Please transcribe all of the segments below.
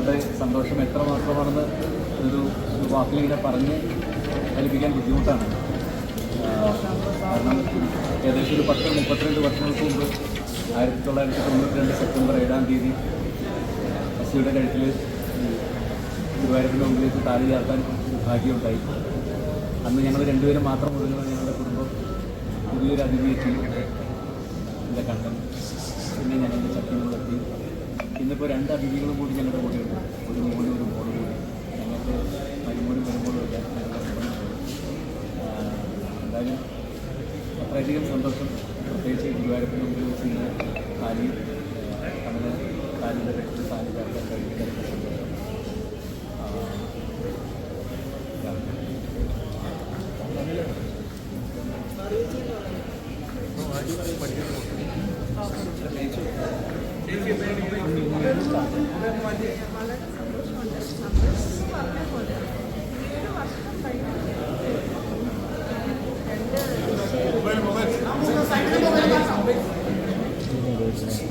ഞങ്ങളുടെ സന്തോഷം എത്ര മാത്രമാണെന്ന് ഒരു വാക്കിലിങ്ങനെ പറഞ്ഞ് ഫലിപ്പിക്കാൻ ബുദ്ധിമുട്ടാണ്. കാരണം ഏകദേശം ഒരു പത്ത് മുപ്പത്തിരണ്ട് വർഷങ്ങൾക്ക് മുമ്പ് ആയിരത്തി തൊള്ളായിരത്തി തൊണ്ണൂറ്റി രണ്ട് സെപ്റ്റംബർ ഏഴാം തീയതി അസിയുടെ കഴുത്തിൽ ഗുരുവായൂരത്തിന്റെ മുമ്പിലേക്ക് താലി ചേർക്കാൻ ഭാഗ്യമുണ്ടായി. അന്ന് ഞങ്ങൾ രണ്ടുപേരും മാത്രം ഒതുങ്ങുന്ന ഞങ്ങളുടെ കുടുംബം പുതിയൊരു അതിഥിയെത്തി എന്റെ കണ്ടൻ പിന്നെ ഞങ്ങളുടെ ചട്ടികളെത്തി ഇന്നിപ്പോൾ രണ്ട് അതിഥികളും കൂടി ഞങ്ങളുടെ കൂടെയുണ്ട്. ഒരു മോനും ഒരു മോളും കൂടി ഞങ്ങൾക്ക് മരുമോനും വരുമ്പോഴും ഒക്കെ എന്തായാലും അത്രയധികം സന്തോഷം പ്രത്യേകിച്ച് ഗുരുവായൂരത്തിന് മുമ്പിൽ വെച്ച് ഇന്ന് കാലി അങ്ങനെ കാലിന്റെ കെട്ടിൽ കാലി ചേർക്കാൻ കഴിയുന്നതിന്റെ സന്തോഷം ആ, ഇതാണ്. ആളുകളുടെ പാർട്ടിസിപ്പേഷൻ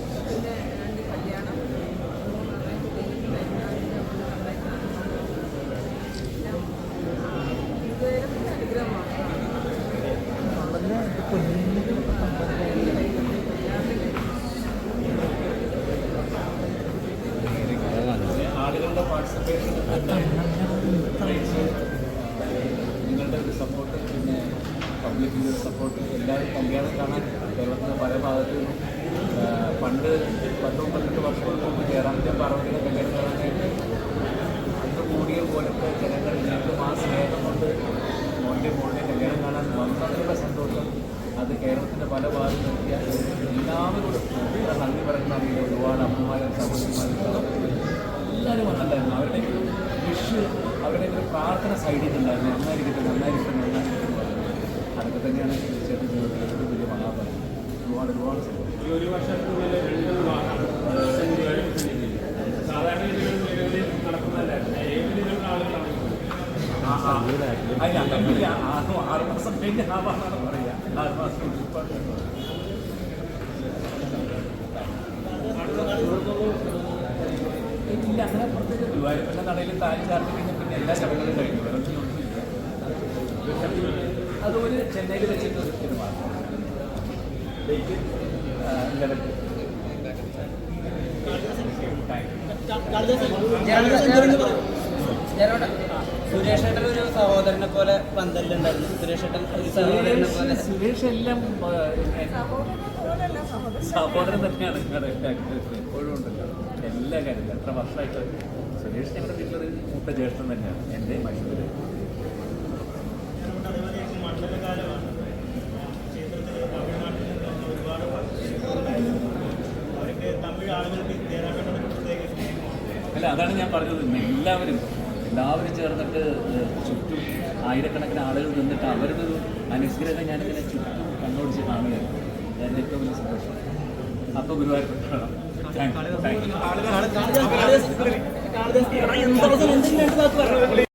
പ്രത്യേകിച്ച് നിങ്ങളുടെ ഒരു പിന്നെ പബ്ലിക്കിന്റെ ഒരു സപ്പോർട്ട് എല്ലാവരും കാണാൻ കേരളത്തിന്റെ പല ഭാഗത്തു പണ്ട് പത്ത് മുപ്പത്തെട്ട് വർഷങ്ങൾക്ക് മുമ്പ് ജയറാമിന്റെ കല്യാണം കാണാനായിട്ട് അന്ന് കൂടിയ പോലത്തെ ജനങ്ങൾ ഞങ്ങൾക്ക് ആ സ്നേഹം കൊണ്ട് മോന്റെ അത് കേരളത്തിന്റെ പല ഭാഗത്ത് നിർത്തിയ എല്ലാവരോടും നന്ദി പറയുന്ന അറിയില്ല ഒരുപാട് അമ്മമാരും സഹോദരിമാരും എല്ലാവരും നല്ലതായിരുന്നു അവരുടെ ഒരു വിഷ് അവരുടെ ഒരു പ്രാർത്ഥന സൈഡിൽ ഉണ്ടായിരുന്നു നന്നായിരിക്കട്ടെ നന്നായിരിക്കട്ടെ നന്നായിരിക്കട്ടെ. അതൊക്കെ തന്നെയാണ് ചേട്ടൻ ജീവിതത്തിൽ ഏറ്റവും വലിയ മഹാഭാരം ഒരുപാട് ഒരുപാട് അങ്ങനെയില്ല. ആറ് ആറ് മാസം കഴിഞ്ഞ് ആവാന്നാണ് പറയുക ആറ് മാസം ഇല്ല അങ്ങനെ പ്രത്യേകിച്ച് ഗുരുവായൂരപ്പന്റെ നടയിൽ താലി ചാർത്തി കഴിഞ്ഞാൽ പിന്നെ എല്ലാ ചടങ്ങുകളും കഴിഞ്ഞു വേറെ ഒന്നുമില്ല. അത് ഒരു ചെന്നൈയിൽ വെച്ചിട്ട് സിനിമ ഇലവൻത്ത് സുരേഷ് ഏട്ടൻ ഒരു സഹോദരനെ പോലെ പന്തലിലുണ്ടായിരുന്നു. സുരേഷ് ഏട്ടൻ ഒരു സഹോദരനെ പോലെ. സുരേഷ് എല്ലാം സഹോദരൻ തന്നെയാണ് ഞങ്ങളുടെ എപ്പോഴും ഉണ്ടല്ലോ. എല്ലാ കാര്യത്തിലും. എത്ര വർഷമായിട്ട് സുരേഷ് ഞങ്ങളുടെ വീട്ടിലൊരു മൂത്ത ജ്യേഷ്ഠൻ തന്നെയാണ്. എന്റെ മനുഷ്യർ അല്ല അതാണ് ഞാൻ പറഞ്ഞത്. എല്ലാവരും എല്ലാവരും ചേർന്നിട്ട് ചുറ്റും ആയിരക്കണക്കിന് ആളുകൾ നിന്നിട്ട് അവരുടെ ഒരു അനുഗ്രഹം ഞാനിങ്ങനെ ചുറ്റും കണ്ണോടിച്ച് കാണുകയാണ് എന്റെ ഏറ്റവും വലിയ സന്തോഷം താങ്ക് യു